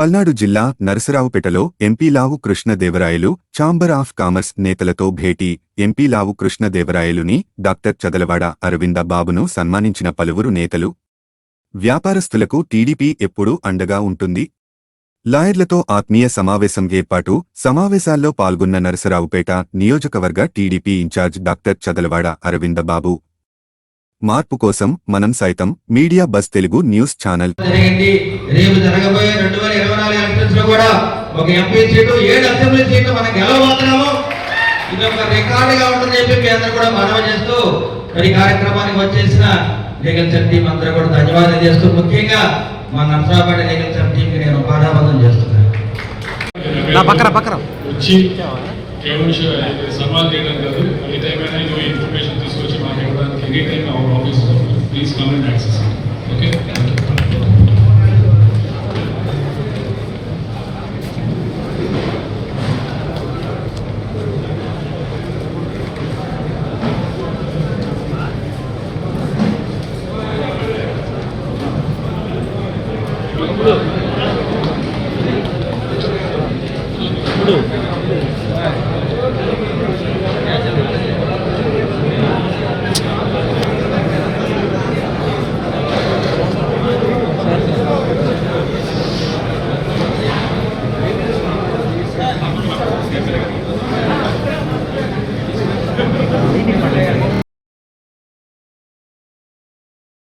పల్నాడు జిల్లా నరసరావుపేటలో ఎంపీలావు కృష్ణదేవరాయలు chamber of commerce నేతలతో భేటీ. ఎంపీలావు కృష్ణదేవరాయలుని doctor Chadalavada Aravinda బాబును సన్మానించిన పలువురు నేతలు. వ్యాపారస్తులకు టీడీపీ ఎప్పుడూ అండగా ఉంటుంది. లాయర్లతో ఆత్మీయ సమావేశం ఏర్పాటు సమావేశాల్లో పాల్గొన్న నరసరావుపేట నియోజకవర్గ TDP in charge doctor Chadalavada Aravinda Babu మార్పు కోసం మనం సైతం media bus Telugu news channel. జరిగింది. రేపు జరగబోయే రెండు వేల ఇరవై నాలుగు ఎలక్షన్స్లో కూడా ఒక ఎంపీ సీటు ఏడు అసెంబ్లీ సీట్లు మనం గెలవబోతున్నాము. ఇది ఒక రికార్డుగా ఉంటుందని చెప్పి మీ అందరూ కూడా మనవి చేస్తూ మరి ఈ కార్యక్రమానికి వచ్చేసిన లీగల్ సెల్ టీం అందరూ కూడా ధన్యవాదాలు చేస్తూ ముఖ్యంగా మా నర్సరాపేట లీగల్ సెల్ టీంకి నేను పాదాబంధం చేస్తున్నాను. వచ్చి సవాల్ చేయడం కాదు Please come and access it. Okay? Look. Look.